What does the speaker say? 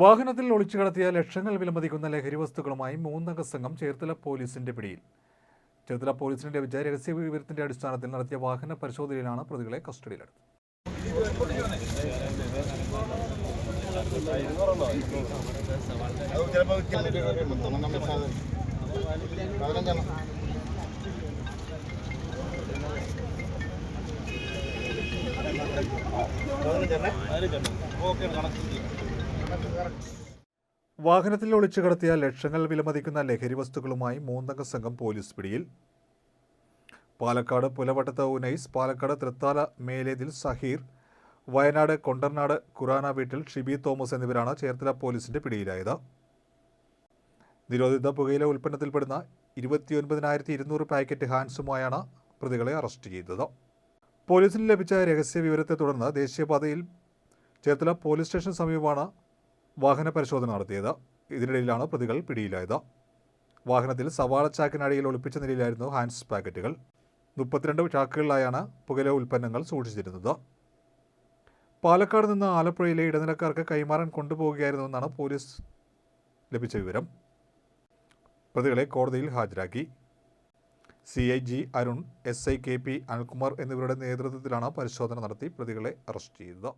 വാഹനത്തിൽ ഒളിച്ചു കടത്തിയ ലക്ഷങ്ങൾ വിലമതിക്കുന്ന ലഹരി വസ്തുക്കളുമായി മൂന്നംഗ സംഘം ചേർത്തല പോലീസിന്റെ പിടിയിൽ. ചേർത്തല പോലീസിന് ലഭിച്ച രഹസ്യ വിവരത്തിന്റെ അടിസ്ഥാനത്തിൽ നടത്തിയ വാഹന പരിശോധനയിലാണ് പ്രതികളെ കസ്റ്റഡിയിലെടുത്തത്. ഓക്കെ വാഹനത്തിൽ ഒളിച്ചു കടത്തിയ ലക്ഷങ്ങൾ വിലമതിക്കുന്ന ലഹരി വസ്തുക്കളുമായി മൂന്നംഗ സംഘം പോലീസ് പിടിയിൽ. പാലക്കാട് പുലവട്ടത്ത് ഉനൈസ് പാലക്കാട് തൃത്താല മേലേതിൽ സഹീർ വയനാട് കൊണ്ടർനാട് ഖുറാന വീട്ടിൽ ഷിബി തോമസ് എന്നിവരാണ് ചേർത്തല പോലീസിന്റെ പിടിയിലായത്. നിരോധിത പുകയില ഉൽപ്പന്നത്തിൽപ്പെടുന്ന ഇരുപത്തിയൊൻപതിനായിരത്തി ഇരുന്നൂറ് പാക്കറ്റ് ഹാൻസുമായാണ് പ്രതികളെ അറസ്റ്റ് ചെയ്തത്. പോലീസിന് ലഭിച്ച രഹസ്യ വിവരത്തെ തുടർന്ന് ദേശീയപാതയിൽ ചേർത്തല പോലീസ് സ്റ്റേഷൻ സമീപമാണ് വാഹന പരിശോധന നടത്തിയത്. ഇതിനിടയിലാണ് പ്രതികൾ പിടിയിലായത്. വാഹനത്തിൽ സവാള ചാക്കിനടിയിൽ ഒളിപ്പിച്ച നിലയിലായിരുന്നു ഹാൻഡ്സ് പാക്കറ്റുകൾ. മുപ്പത്തിരണ്ട് ചാക്കുകളിലായാണ് പുകയില ഉൽപ്പന്നങ്ങൾ സൂക്ഷിച്ചിരുന്നത്. പാലക്കാട് നിന്ന് ആലപ്പുഴയിലെ ഇടനിലക്കാർക്ക് കൈമാറാൻ കൊണ്ടുപോവുകയായിരുന്നുവെന്നാണ് പോലീസ് ലഭിച്ച വിവരം. പ്രതികളെ കോടതിയിൽ ഹാജരാക്കി. C I G Arun S I K P Anilkumar എന്നിവരുടെ നേതൃത്വത്തിലാണ് പരിശോധന നടത്തി പ്രതികളെ അറസ്റ്റ് ചെയ്തത്.